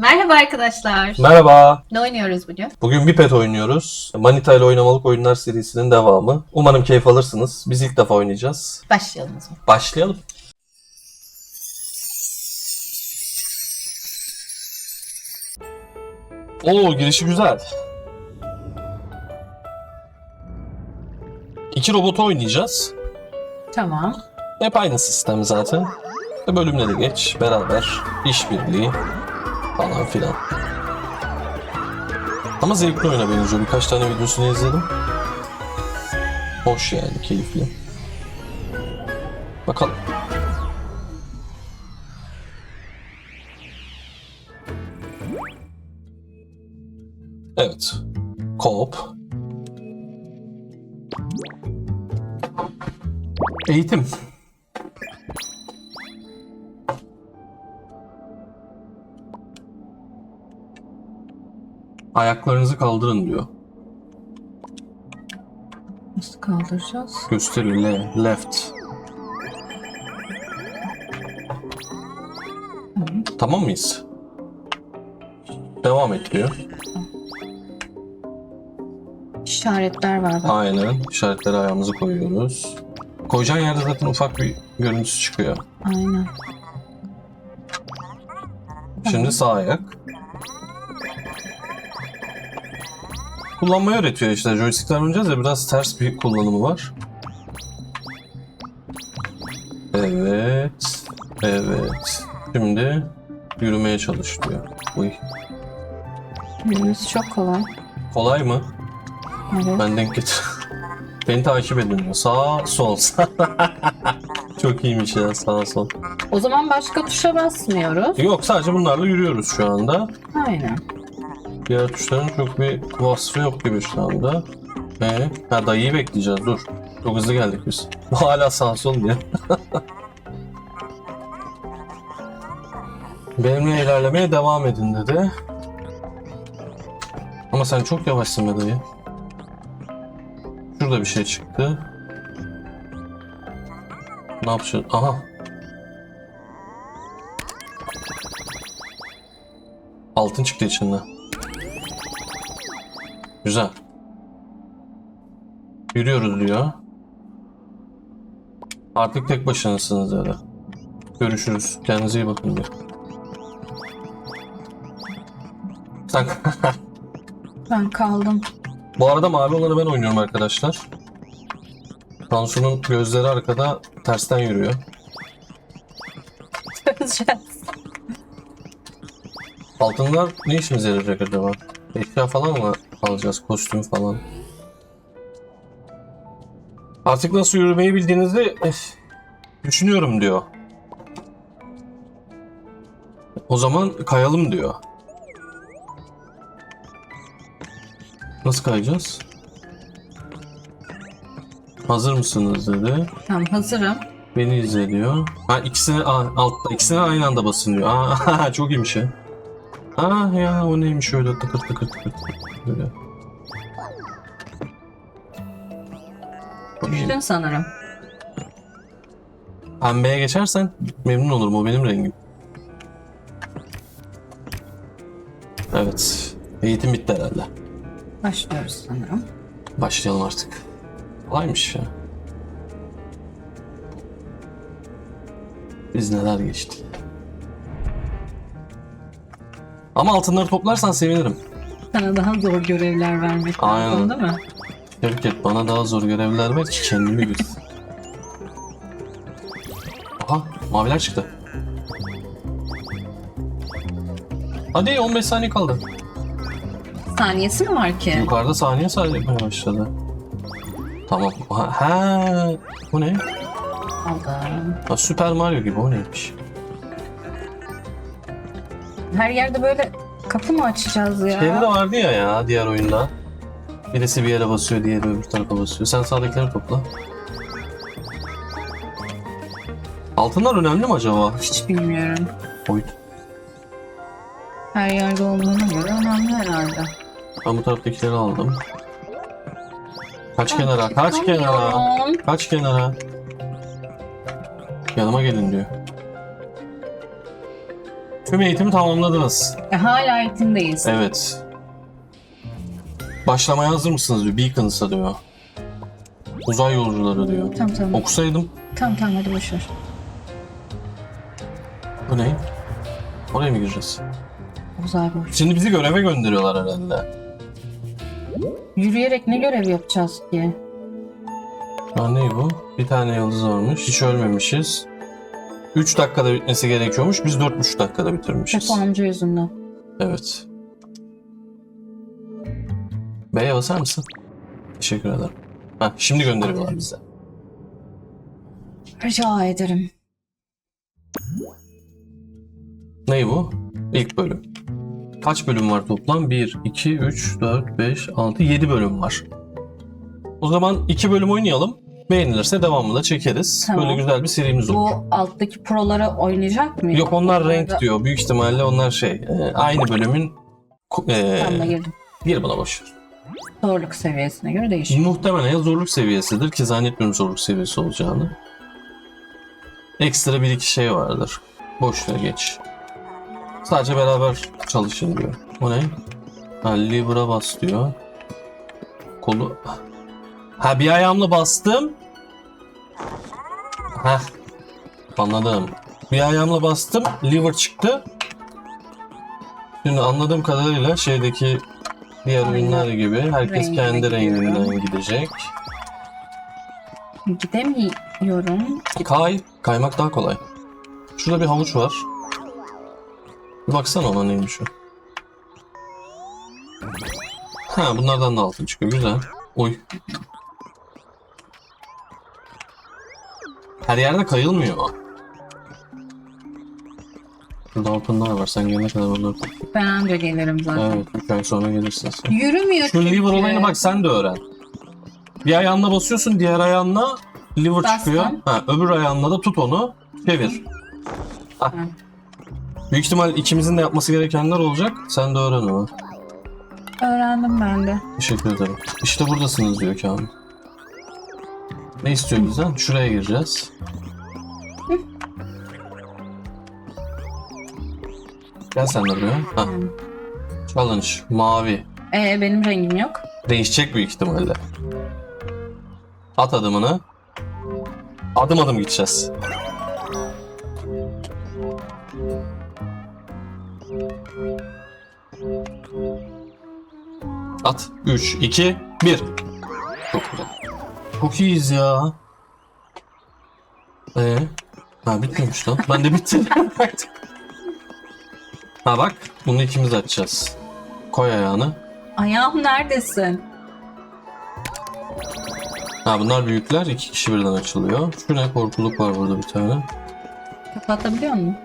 Merhaba arkadaşlar. Merhaba. Ne oynuyoruz bugün? Bugün bir pet oynuyoruz. Manita ile oynamalık oyunlar serisinin devamı. Umarım keyif alırsınız. Biz ilk defa oynayacağız. Başlayalım o zaman. Başlayalım. Oo girişi güzel. İki robotu oynayacağız. Tamam. Hep aynı sistem zaten. Bölümleri geç, beraber, işbirliği falan filan. Ama zevkli oyuna benziyor. Birkaç tane videosunu izledim. Hoş yani, keyifli. Bakalım. Evet. Coop. Eğitim. Ayaklarınızı kaldırın diyor. Nasıl kaldıracağız? Gösteriyor le, left. Tamam mıyız? Devam et diyor. İşaretler var bak. Aynen. İşaretleri ayağımızı koyuyoruz. Koyacağın yerde zaten ufak bir görüntüsü çıkıyor. Aynen. Şimdi sağ ayak. Kullanmayı öğretiyor işte. Joystick'ler oynayacağız ya biraz ters bir kullanımı var. Evet. Evet. Şimdi yürümeye çalış diyor. Uy. Yürümesi çok kolay. Kolay mı? Evet. Ben denk getir. Beni takip edin diyor. Sağ, sol. Çok iyiymiş ya sağ sol. O zaman başka tuşa basmıyoruz. Yok sadece bunlarla yürüyoruz şu anda. Aynen. Diğer tuşların çok bir vasfı yok gibi şu anda. Ee, ha dayıyı bekleyeceğiz dur. Çok hızlı geldik biz. Hala sağ sol diye. Benimle ilerlemeye devam edin dedi. Ama sen çok yavaşsın be dayı. Şurada bir şey çıktı. Ne yapacağız? Aha. Altın çıktı içinden. Güzel. Yürüyoruz diyor. Artık tek başınasınız dedi. Görüşürüz. Kendinize iyi bakın diyor. Sen... Ben kaldım. Bu arada mavi olanı ben oynuyorum arkadaşlar. Tansu'nun gözleri arkada tersten yürüyor. Çözeceğiz. Altınlar ne işimize yarayacak acaba? Eşya falan mı alacağız? Kostüm falan. Artık nasıl yürümeyi bildiğinizi eh, düşünüyorum diyor. O zaman kayalım diyor. Nasıl kayacağız? Hazır mısınız dedi. Tamam hazırım. Beni izle diyor. Ha ikisine altta ikisine aynı anda basın diyor. Aa çok iyiymiş ya. Aa ya o neymiş öyle tıkır tıkır tıkır tıkır böyle. Düştün sanırım. Pembeye geçersen memnun olurum o benim rengim. Evet. Eğitim bitti herhalde. Başlıyoruz sanırım. Başlayalım artık. Kolaymış ya. Biz neler geçtik. Ama altınları toplarsan sevinirim. Sana daha zor görevler vermek Aynen. lazım değil mi? Şevket bana daha zor görevler ver ki kendimi bil. Aha maviler çıktı. Hadi 15 saniye kaldı. Saniyesi mi var ki? Yukarıda saniye sayılmaya başladı. Tamam. Ha, ha, bu ne? Aldım. Ha, Süper Mario gibi o neymiş? Her yerde böyle kapı mı açacağız ya? Şeyde de vardı ya ya diğer oyunda. Birisi bir yere basıyor, diğeri öbür tarafa basıyor. Sen sağdakileri topla. Altınlar önemli mi acaba? Hiç bilmiyorum. Oy. Her yerde olduğuna göre önemli herhalde. Ben bu taraftakileri aldım. Kaç kenara, kaç kenara, kaç kenara. Yanıma gelin diyor. Tüm eğitimi tamamladınız. E, hala eğitimdeyiz. Evet. Başlamaya hazır mısınız diyor. Beacons'a diyor. Uzay yolcuları diyor. Tamam tamam. Okusaydım. Tamam tamam hadi boşver. Bu ne? Oraya mı gireceğiz? Uzay boş. Şimdi bizi göreve gönderiyorlar herhalde. Yürüyerek ne görev yapacağız ki? Ha ne bu? Bir tane yıldız varmış. Hiç ölmemişiz. 3 dakikada bitmesi gerekiyormuş. Biz 4,5 dakikada bitirmişiz. Hep amca yüzünden. Evet. B'ye basar mısın? Teşekkür ederim. Ha, şimdi gönderiyorlar bize. Rica ederim. Ne bu? İlk bölüm. Kaç bölüm var toplam? 1, 2, 3, 4, 5, 6, 7 bölüm var. O zaman 2 bölüm oynayalım. Beğenilirse devamını da çekeriz. Tamam. Böyle güzel bir serimiz olur. Bu alttaki prolara oynayacak mıyız? Yok onlar renk diyor. Büyük ihtimalle onlar şey. e, aynı bölümün e, girdim. gir buna ver. Zorluk seviyesine göre değişir. Muhtemelen ya zorluk seviyesidir ki zannetmiyorum zorluk seviyesi olacağını. Ekstra bir iki şey vardır. Boş ver geç. Sadece beraber çalışın diyor. O ne? Ha, Libra bas diyor. Kolu... Ha bir ayağımla bastım. Ha anladım. Bir ayağımla bastım. Liver çıktı. Şimdi anladığım kadarıyla şeydeki diğer Aynen. oyunlar gibi herkes Rengine kendi gidiyor. renginden gidecek. Gidemiyorum. Kay, kaymak daha kolay. Şurada bir havuç var. Bir baksana ona neymiş o. Ha bunlardan da altın çıkıyor güzel. Oy. Her yerde kayılmıyor. Burada altınlar var. Sen gelene kadar onları. Ben anca gelirim zaten. Evet, 3 ay sonra gelirsin sen. Yürümüyor Şu çünkü. liver olayını bak sen de öğren. Bir ayağınla basıyorsun, diğer ayağınla liver Bastım. çıkıyor. Ha, öbür ayağınla da tut onu, çevir. Ah. Büyük ihtimal ikimizin de yapması gerekenler olacak. Sen de öğren onu. Öğrendim ben de. Teşekkür ederim. İşte buradasınız diyor Kamil. Ne istiyor bizden? Şuraya gireceğiz. Gel sen de buraya. Ha. Challenge. Mavi. Ee, benim rengim yok. Değişecek büyük ihtimalle. At adımını. Adım adım gideceğiz. At. 3, 2, 1. Çok iyiyiz ya. Ee? Ha bitmemiş lan. Ben de bitti. ha bak. Bunu ikimiz açacağız. Koy ayağını. Ayağım neredesin? Ha bunlar büyükler. iki kişi birden açılıyor. Şu ne? Korkuluk var burada bir tane. Kapatabiliyor musun?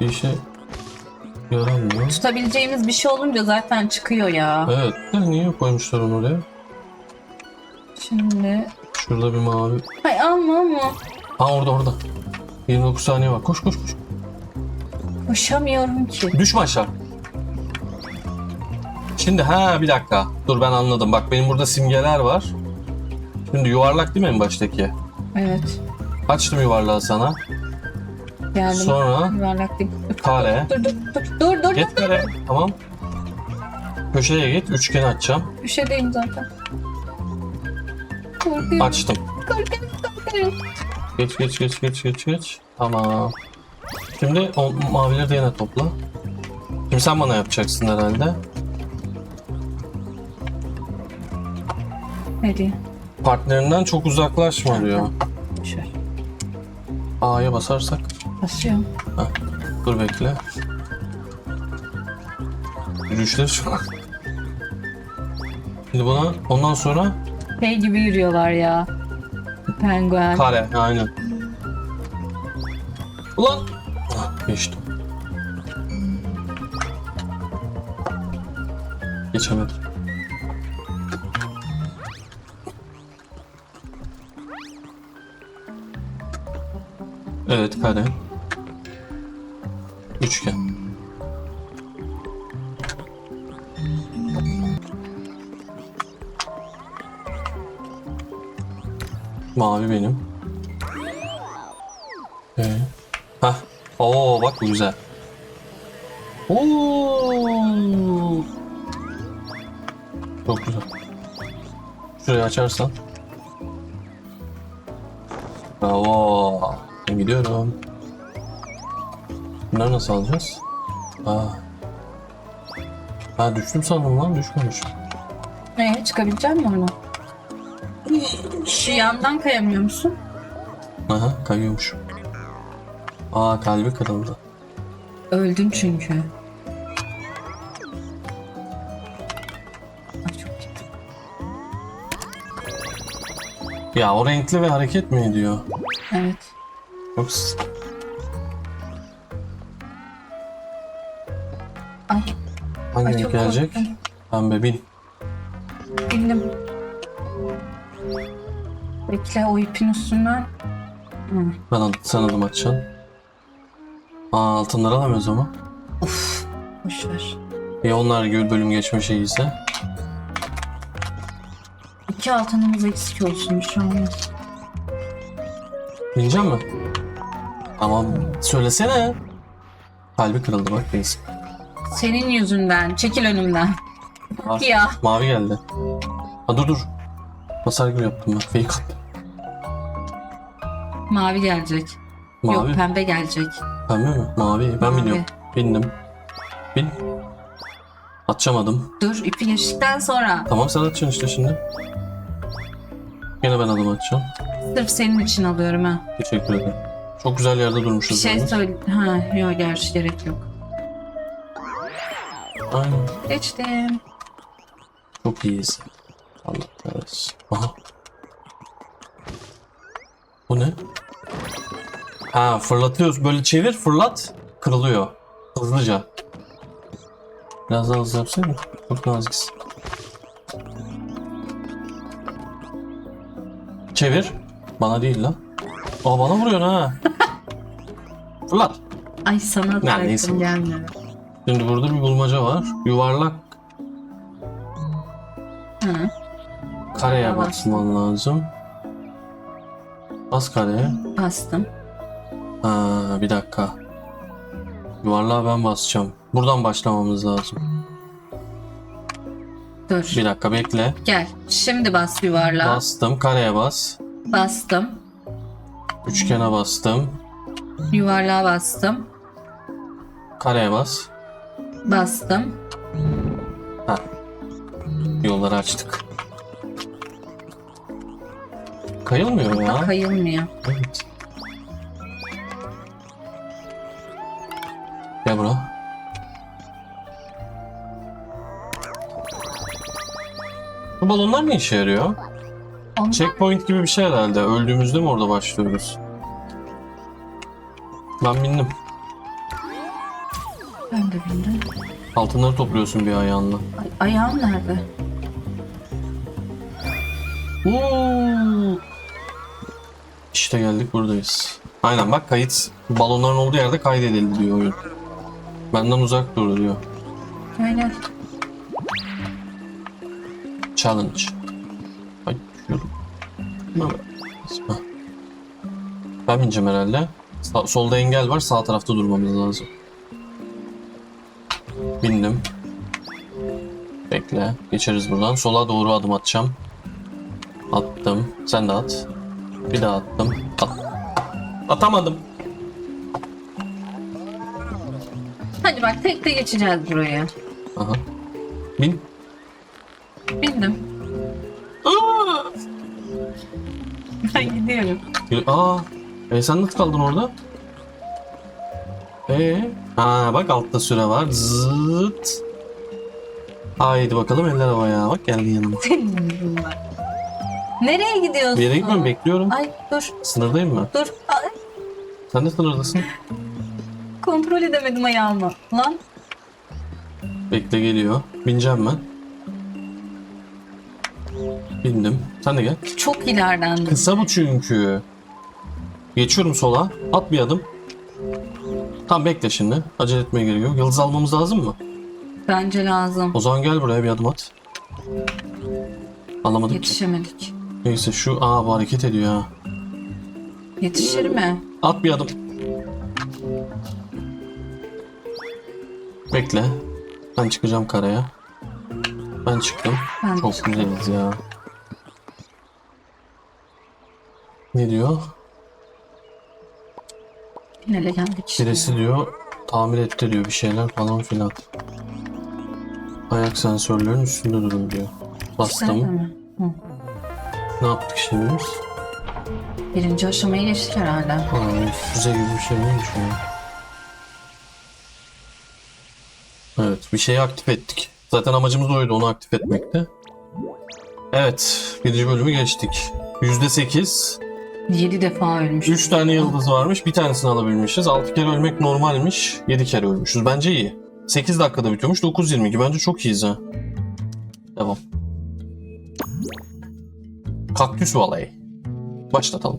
Bir işe yaramıyor. Tutabileceğimiz bir şey olunca zaten çıkıyor ya. Evet. De niye koymuşlar onu oraya? Şimdi... Şurada bir mavi. Ay alma ama. Ha orada orada. 29 saniye var. Koş koş koş. Koşamıyorum ki. Düşme aşağı. Şimdi ha bir dakika. Dur ben anladım. Bak benim burada simgeler var. Şimdi yuvarlak değil mi en baştaki? Evet. Açtım yuvarlağı sana. Geldim. Sonra Yuvarlak değil. kare. Dur dur dur. Dur dur. Get kare. Tamam. Köşeye git. Üçgeni açacağım. Köşedeyim zaten. Korkuyorum. Açtım. Korkuyorum. Korkuyorum. Geç geç geç geç geç geç. Tamam. Şimdi o mavileri de yine topla. Şimdi sen bana yapacaksın herhalde. Ne diyor? Partnerinden çok uzaklaşma diyor. Şöyle. A'ya basarsak. Basıyorum. Dur bekle. Yürüyüşleri şu an. Şimdi buna ondan sonra Şey gibi yürüyorlar ya. Penguen. kare aynen. Ulan! Ah, geçtim. Geçemedim. Evet kare. Benim. Ee, hah. Oo bak bu güzel. Oo. Çok güzel. Şurayı açarsan. Bravo. Ben gidiyorum. Bunları nasıl alacağız? Aa. Ha düştüm sandım lan düşmemişim. Ee, çıkabilecek misin onu? Şu yandan kayamıyor musun? Aha kayıyormuşum. Aa kalbi kırıldı. Öldün çünkü. Ya o renkli ve hareket mi ediyor? Evet. Çok s- Ay, Hangi ay renk gelecek? korktum. Pembe bin. Bildim. Bekle o ipin üstünden. Hı. Ben ad- sen adım atacaksın. Aa altınları alamıyoruz ama. Of. Boş ver. Ya onlar gül bölüm geçme şeyi ise. İki altınımız eksik olsun şu an. Binecek mi? Tamam söylesene. Kalbi kırıldı bak reis. Senin yüzünden. Çekil önümden. Aa, Ya. Mavi geldi. Ha dur dur. Basar gibi yaptım ben. Fake attım. Mavi gelecek. Mavi. Yok pembe gelecek. Pembe mi? Mavi. Ben Mavi. biniyorum. Bindim. Bin. Atacamadım. Dur ipi geçtikten sonra. Tamam sen atacaksın işte şimdi. Yine ben adım atacağım. Sırf senin için alıyorum ha. Teşekkür ederim. Çok güzel yerde Bir durmuşuz. şey yalnız. söyle. Ha yok gerçi gerek yok. Aynen. Geçtim. Çok iyiyiz. Allah kahretsin. Aha. Bu ne? Ha fırlatıyoruz. Böyle çevir fırlat. Kırılıyor. Hızlıca. Biraz daha hızlı yapsana. Çok naziksin. Çevir. Bana değil lan. Aa bana vuruyorsun ha. Fırlat. Ay sana da neyse. gelmiyor. Şimdi burada bir bulmaca var. Yuvarlak Hı. Kareye basman lazım. Bas kareye. Bastım. Ha, bir dakika. Yuvarlığa ben basacağım. Buradan başlamamız lazım. Dur. Bir dakika bekle. Gel. Şimdi bas yuvarlağa. Bastım. Kareye bas. Bastım. Üçgene bastım. Yuvarlağa bastım. Kareye bas. Bastım. Ha. Yolları açtık. Kayılmıyor ya. Kayılmıyor. Evet. Gel bura. Bu balonlar ne işe yarıyor? Ondan Checkpoint gibi bir şey herhalde. Öldüğümüzde mi orada başlıyoruz? Ben bindim. ben de bildim. Altınları topluyorsun bir ayağınla. Ay, ayağım nerede? Oo. İşte geldik buradayız. Aynen bak kayıt balonların olduğu yerde kaydedildi diyor oyun. Benden uzak dur diyor. Aynen. Challenge. Ay. Heh. Ben bineceğim herhalde. Sa- solda engel var sağ tarafta durmamız lazım. Bindim. Bekle. Geçeriz buradan. Sola doğru adım atacağım. Attım. Sen de at. Bir daha attım. At. Atamadım. Hadi bak tek de geçeceğiz buraya. Aha. Bin. Bildim. Aa! Ben gidiyorum. Aa, e sen nasıl kaldın orada? Ee, ha bak altta süre var. Zıt. Haydi bakalım eller havaya. Bak geldin yanıma. Nereye gidiyorsun? Bir yere gitmem bekliyorum. Ay dur Sınırdayım mı? dur. Ay, Sen de sınırdasın. kontrol edemedim ayağımı. Lan Bekle geliyor. Bineceğim ben. Bindim. Sen de gel. çok ileriden. Kısa bu çünkü. Geçiyorum sola. At bir adım. Tam bekle şimdi. Acele etmeye gerek yok. Yıldız almamız lazım mı? Bence lazım. O zaman gel buraya bir adım at. Alamadık ki. Yetişemedik. Neyse şu aa bu hareket ediyor ha. Yetişir mi? At bir adım. Bekle. Ben çıkacağım karaya. Ben çıktım. Ben Çok çıktım. güzeliz ya. Ne diyor? Finale geldik işte. Birisi diyor tamir etti diyor bir şeyler falan filan. Ayak sensörlerin üstünde durun diyor. Sen de Bastım. mi? Hı. Ne yaptık şimdi biz? Birinci aşamayı geçtik herhalde. Aa, füze gibi bir şey neymiş o? Evet bir şeyi aktif ettik. Zaten amacımız oydu onu aktif etmekte. Evet birinci bölümü geçtik. %8. 7 defa ölmüş. 3 tane yıldız varmış. Bir tanesini alabilmişiz. 6 kere ölmek normalmiş. 7 kere ölmüşüz. Bence iyi. 8 dakikada bitiyormuş. 9.22. Bence çok iyiyiz ha. Devam. Kaktüs Valley. Başlatalım.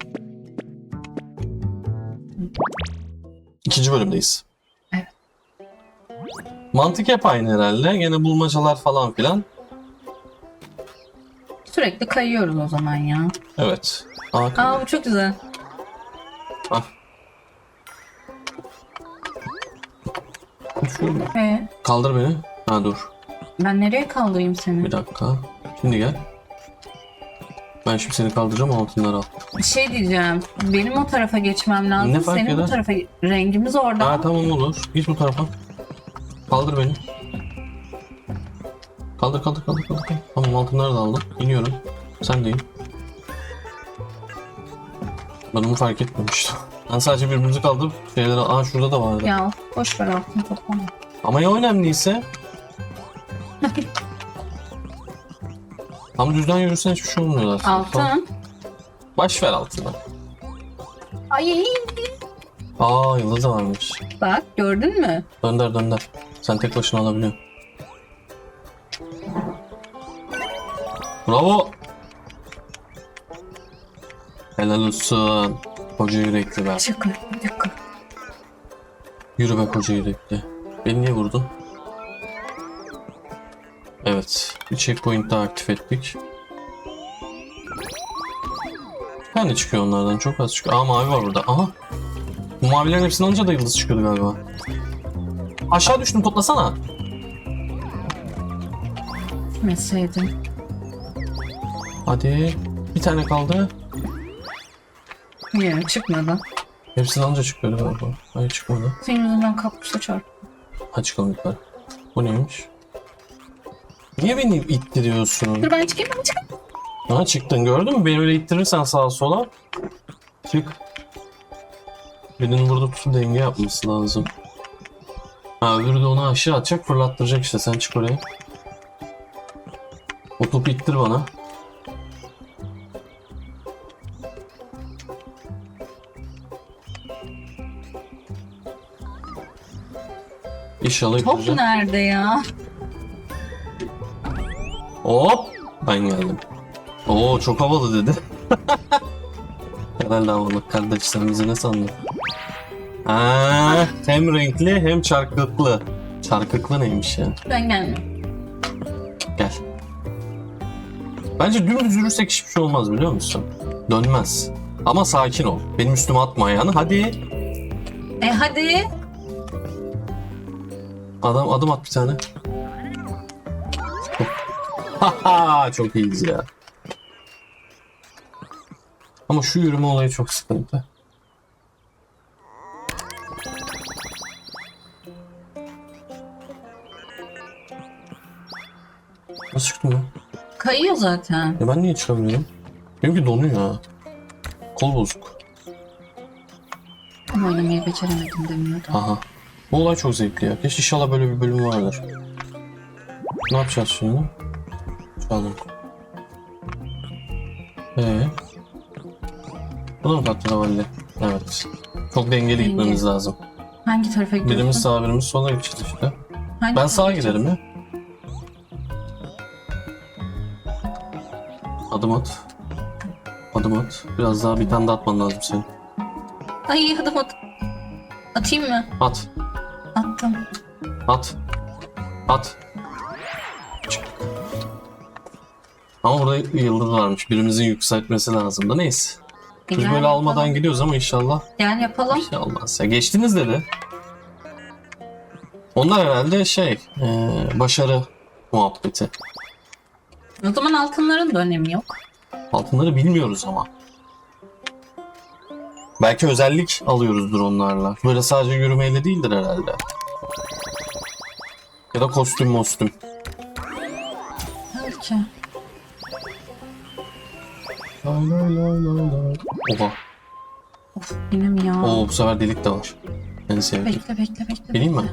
İkinci bölümdeyiz. Evet. Mantık hep aynı herhalde. Gene bulmacalar falan filan. Sürekli kayıyoruz o zaman ya. Evet. Aa, Aa bu çok güzel. ah. Ee, Kaldır beni. Ha dur. ben nereye kaldırayım seni? Bir dakika. Şimdi gel. Ben şimdi seni kaldıracağım altınları al. Bir şey diyeceğim. Benim o tarafa geçmem lazım. Ne fark Senin eder? bu tarafa rengimiz orada. Ha tamam olur. Git bu tarafa. Kaldır beni. Kaldır kaldır kaldır kaldır. Tamam altınları da aldım. İniyorum. Sen de in. Ben onu fark etmemiştim. Ben sadece birbirimizi kaldırıp şeyleri... Aa şurada da vardı. Ya boş ver altın toplama. Ama ya önemliyse? Tam düzden yürüsen hiçbir şey olmuyor aslında. Altın. Baş ver altına. Ay Aa yıldız da varmış. bak gördün mü? Dönder dönder. Sen tek başına alabiliyorsun. Bravo. Helal olsun. Koca yürekli be. Çıkın çıkın. Yürü be koca yürekli. Beni niye vurdun? Evet. Bir checkpoint daha aktif ettik. Tane çıkıyor onlardan. Çok az çıkıyor. Aa mavi var burada. Aha. Bu mavilerin hepsini alınca da yıldız çıkıyordu galiba. Aşağı düştüm toplasana. Meseydim. Hadi. Bir tane kaldı. Yok çıkmadı. Hepsini alınca çıkıyordu galiba. Hayır çıkmadı. Senin yüzünden kaktüse çarptım. Hadi çıkalım yukarı. Bu neymiş? Niye beni ittiriyorsun? Dur ben çıkayım ben çıkayım. Ha çıktın gördün mü? Beni öyle ittirirsen sağa sola. Çık. Birinin burada tutu denge yapması lazım. Ha öbürü de onu aşağı atacak fırlattıracak işte sen çık oraya. O topu ittir bana. İnşallah Top ittireceğim. nerede ya? Hop! Ben geldim. Oo çok havalı dedi. Herhalde havalı kardeş sen bizi ne sandın? Aa, hem renkli hem çarkıklı. Çarkıklı neymiş ya? Ben gelmem. Gel. Bence dümdüz yürürsek hiçbir şey olmaz biliyor musun? Dönmez. Ama sakin ol. Benim üstüme atma ayağını. Hadi. E hadi. Adam adım at bir tane. Çok iyiyiz ya. Ama şu yürüme olayı çok sıkıntı. Nasıl çıktım ben? Kayıyor zaten. Ya ben niye çıkamıyorum? Benimki donuyor ha. Kol bozuk. Ama oynamayı beceremedim demiyordu. Aha. Bu olay çok zevkli ya. Keşke inşallah böyle bir bölüm vardır. Ne yapacağız şimdi? Çaldım. Ee? Bu da mı patladı valide? Evet. Çok dengeli Denge. gitmemiz lazım. Hangi tarafa gidiyorsun? Birimiz sağa birimiz sola gideceğiz işte. Hangi Ben sağa giderim ya. Adım at. Adım at. Biraz daha bir tane daha atman lazım senin. Ay hadi at. Atayım mı? At. Attım. At. At. Ama burada yıldız varmış. Birimizin yükseltmesi lazım da neyse. Biz böyle almadan yapalım. gidiyoruz ama inşallah Gel yapalım. bir şey olmaz. Ya geçtiniz dedi. Onlar herhalde şey, e, başarı muhabbeti. O zaman altınların da önemi yok. Altınları bilmiyoruz ama. Belki özellik alıyoruzdur onlarla. Böyle sadece yürümeyle değildir herhalde. Ya da kostüm mostüm. Belki. Lay lay lay lay lay. Oha. Of mi ya? Oo bu sefer delik de var. En sevdiğim. Bekle bekle bekle. Bileyim mi?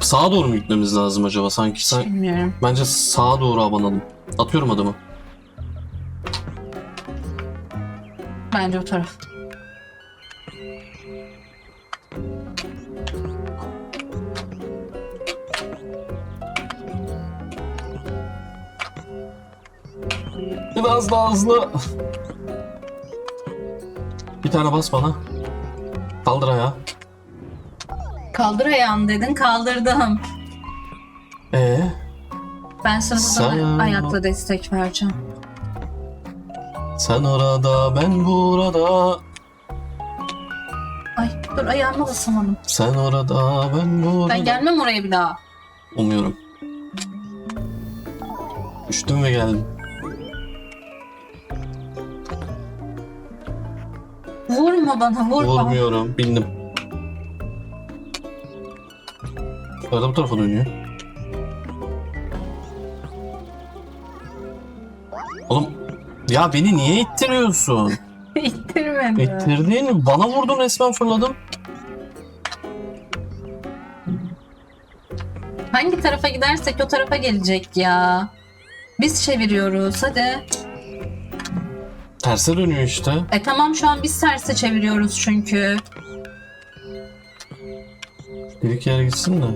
Sağa doğru mu gitmemiz lazım acaba? Sanki sen... bilmiyorum. Bence sağa doğru abanalım. Atıyorum adımı. Bence o taraf. Biraz daha hızlı. Bir tane bas bana. Kaldır ayağı. Kaldır ayağını dedin kaldırdım. Ee, Ben sana Sen- ayakla destek vereceğim. sen orada ben burada. Ay dur ayağıma basamadım. Sen orada ben burada. Ben gelmem oraya bir daha. Umuyorum. Düştüm ve geldim. Vurma bana vurma. Vurmuyorum. Bindim. Arada bu tarafa dönüyor. Oğlum ya beni niye ittiriyorsun? İttirmedi. İttirdin. Bana vurdun resmen fırladım. Hangi tarafa gidersek o tarafa gelecek ya. Biz çeviriyoruz hadi. Terse dönüyor işte. E tamam şu an biz terse çeviriyoruz çünkü. Bir iki yere gitsin de.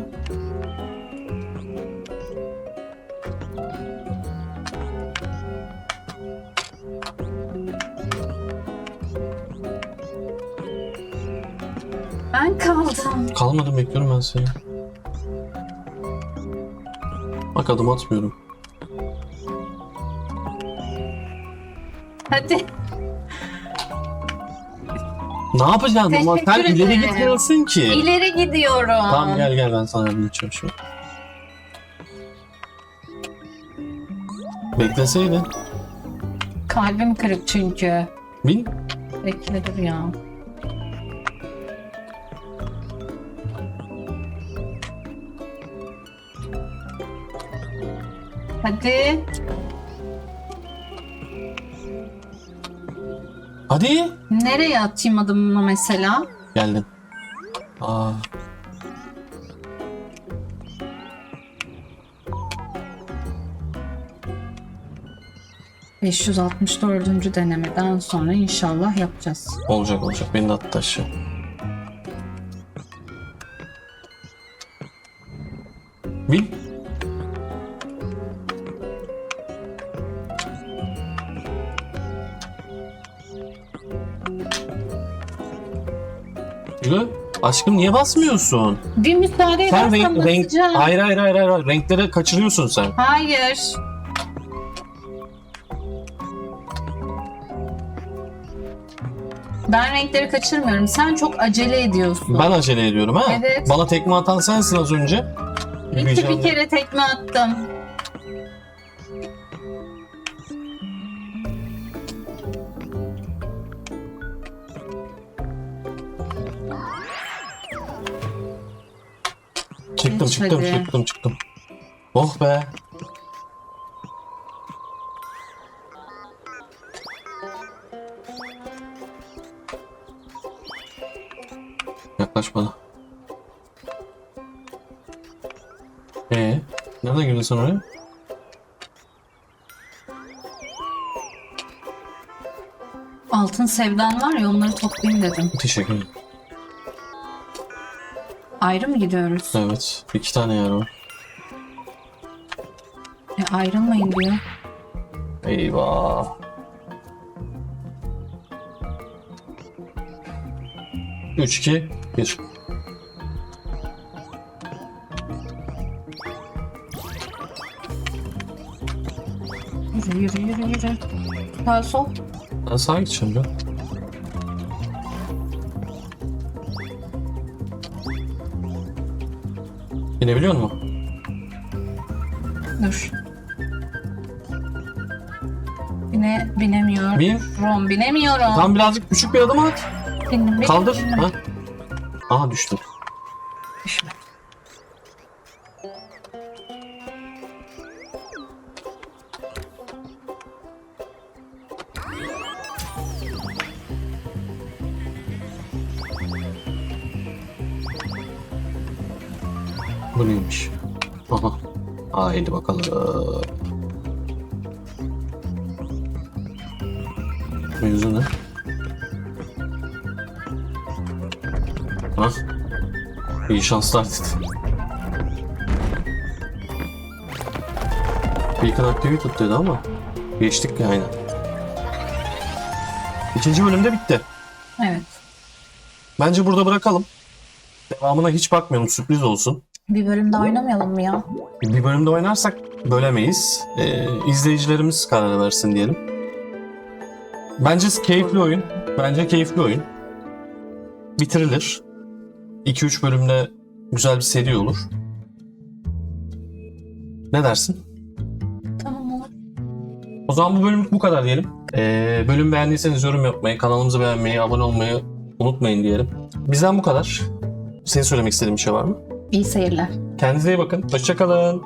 Ben kaldım. Kalmadım bekliyorum ben seni. Bak adım atmıyorum. Hadi. Ne yapacaksın ama sen Teşekkür ileri ederim. gitmiyorsun ki. İleri gidiyorum. Tamam gel gel ben sana yardım edeceğim şu. Bekleseydin. Kalbim kırık çünkü. Bin. Bekle dur ya. Hadi. Hadi. Nereye atayım adımını mesela? Geldin. Aa. ...564. denemeden sonra inşallah yapacağız. Olacak olacak. Beni de attı aşağı. Bin. Yürü. Aşkım niye basmıyorsun? Bir müsaade Sen edersen renk, renk, basacağım. hayır hayır hayır hayır renkleri kaçırıyorsun sen. Hayır. Ben renkleri kaçırmıyorum. Sen çok acele ediyorsun. Ben acele ediyorum ha. Evet. Bana tekme atan sensin az önce. Yürüyeceğim bir kere tekme attım. Çıktım hadi. çıktım çıktım. Oh be. Yaklaş bana. Ee, nereden girdin sen oraya? Altın sevdan var ya onları toplayayım dedim. Teşekkür ederim. Ayrı mı gidiyoruz? Evet, iki tane yer var. E, ayrılmayın diyor. Eyvah. Üç, iki, bir. Yürü yürü yürü yürü. Sağ sol. Ben sağa gideceğim ya. Binebiliyor musun? Dur. Bine, binemiyorum. Bin. Rom, binemiyorum. Tam birazcık küçük bir adım at. Bindim, bindim, Kaldır. bindim. Ha? Aha düştüm. Bakalım. Mevzu ne? Ha? İyi şanslar dedi. Beacon Activity dedi ama geçtik yani. İkinci bölümde bitti. Evet. Bence burada bırakalım. Devamına hiç bakmayalım sürpriz olsun. Bir bölüm daha oynamayalım mı ya? Bir bölümde oynarsak bölemeyiz. Ee, izleyicilerimiz karar versin diyelim. Bence keyifli oyun. Bence keyifli oyun. Bitirilir. 2-3 bölümde güzel bir seri olur. Ne dersin? Tamam olur. O zaman bu bölümlük bu kadar diyelim. Ee, bölüm beğendiyseniz yorum yapmayı, kanalımızı beğenmeyi, abone olmayı unutmayın diyelim. Bizden bu kadar. Senin söylemek istediğin bir şey var mı? İyi seyirler. Kendinize iyi bakın. Hoşçakalın.